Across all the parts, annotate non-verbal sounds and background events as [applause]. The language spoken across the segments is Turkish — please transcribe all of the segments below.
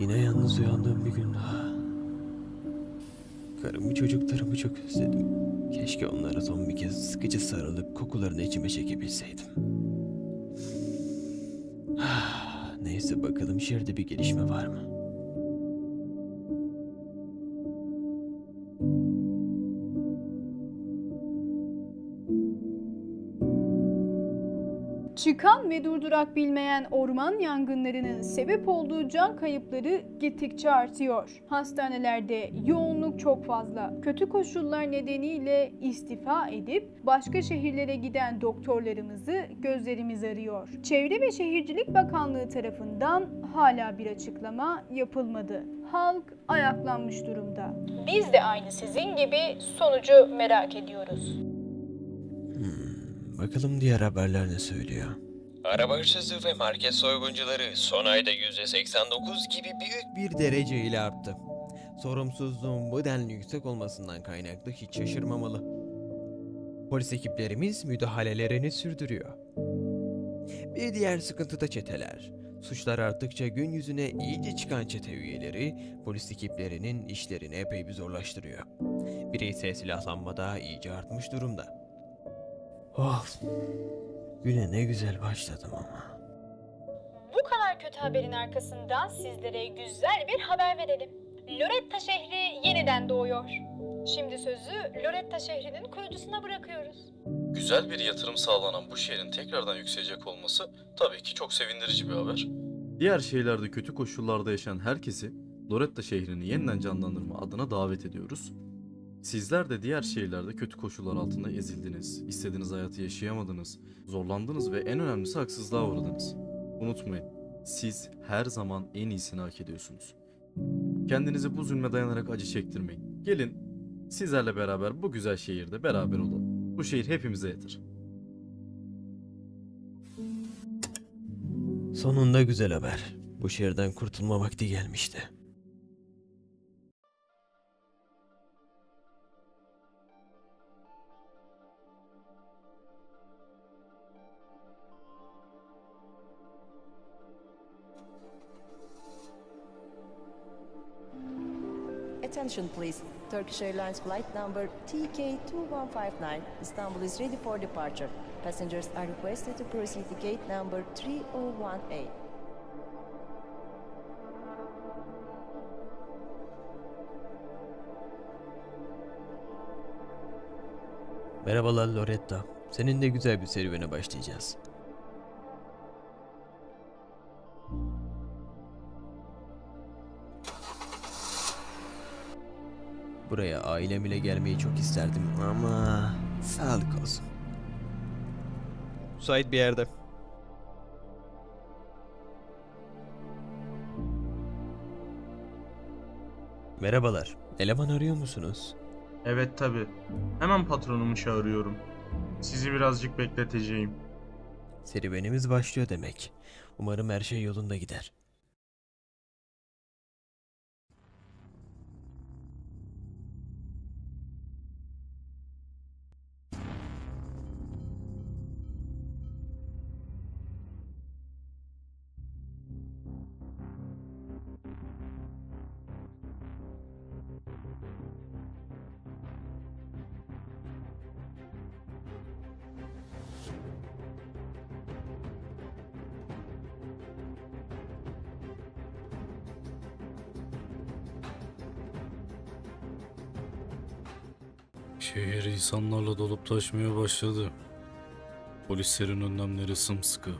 Yalnız uyandığım bir gün daha. Karımı çocuklarımı çok özledim. Keşke onlara son bir kez sıkıcı sarılıp kokularını içime çekebilseydim. [sighs] Neyse bakalım şehirde bir gelişme var mı? Çıkan ve durdurak bilmeyen orman yangınlarının sebep olduğu can kayıpları gittikçe artıyor. Hastanelerde yoğunluk çok fazla. Kötü koşullar nedeniyle istifa edip başka şehirlere giden doktorlarımızı gözlerimiz arıyor. Çevre ve Şehircilik Bakanlığı tarafından hala bir açıklama yapılmadı. Halk ayaklanmış durumda. Biz de aynı sizin gibi sonucu merak ediyoruz. Bakalım diğer haberler ne söylüyor? Araba hırsızlığı ve market soyguncuları son ayda %89 gibi büyük bir derece ile arttı. Sorumsuzluğun bu denli yüksek olmasından kaynaklı hiç şaşırmamalı. Polis ekiplerimiz müdahalelerini sürdürüyor. Bir diğer sıkıntı da çeteler. Suçlar arttıkça gün yüzüne iyice çıkan çete üyeleri polis ekiplerinin işlerini epey bir zorlaştırıyor. Bireysel silahlanma da iyice artmış durumda. Of. Güne ne güzel başladım ama. Bu kadar kötü haberin arkasından sizlere güzel bir haber verelim. Loretta şehri yeniden doğuyor. Şimdi sözü Loretta şehrinin kurucusuna bırakıyoruz. Güzel bir yatırım sağlanan bu şehrin tekrardan yükselecek olması tabii ki çok sevindirici bir haber. Diğer şehirlerde kötü koşullarda yaşayan herkesi Loretta şehrini yeniden canlandırma adına davet ediyoruz. Sizler de diğer şehirlerde kötü koşullar altında ezildiniz, istediğiniz hayatı yaşayamadınız, zorlandınız ve en önemlisi haksızlığa uğradınız. Unutmayın, siz her zaman en iyisini hak ediyorsunuz. Kendinizi bu zulme dayanarak acı çektirmeyin. Gelin, sizlerle beraber bu güzel şehirde beraber olalım. Bu şehir hepimize yeter. Sonunda güzel haber. Bu şehirden kurtulma vakti gelmişti. Attention please. Turkish Airlines flight number TK2159 Istanbul is ready for departure. Passengers are requested to proceed to gate number 3018. Merhabalar Loretta. Seninle güzel bir serüvene başlayacağız. Buraya ailem ile gelmeyi çok isterdim ama sağlık olsun. Müsait bir yerde. Merhabalar. Eleman arıyor musunuz? Evet tabi. Hemen patronumu çağırıyorum. Sizi birazcık bekleteceğim. Serüvenimiz başlıyor demek. Umarım her şey yolunda gider. Şehir insanlarla dolup taşmaya başladı. Polislerin önlemleri sımsıkı.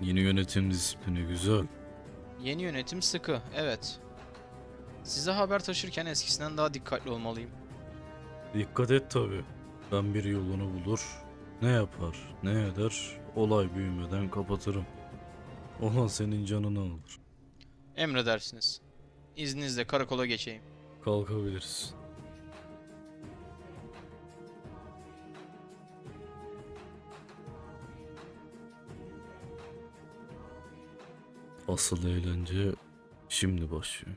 Yeni yönetim disiplini güzel. Yeni yönetim sıkı, evet. Size haber taşırken eskisinden daha dikkatli olmalıyım. Dikkat et tabi. Ben bir yolunu bulur, ne yapar, ne eder, olay büyümeden kapatırım. Olan senin canını alır. Emredersiniz. İzninizle karakola geçeyim. Kalkabiliriz. Asıl eğlence şimdi başlıyor.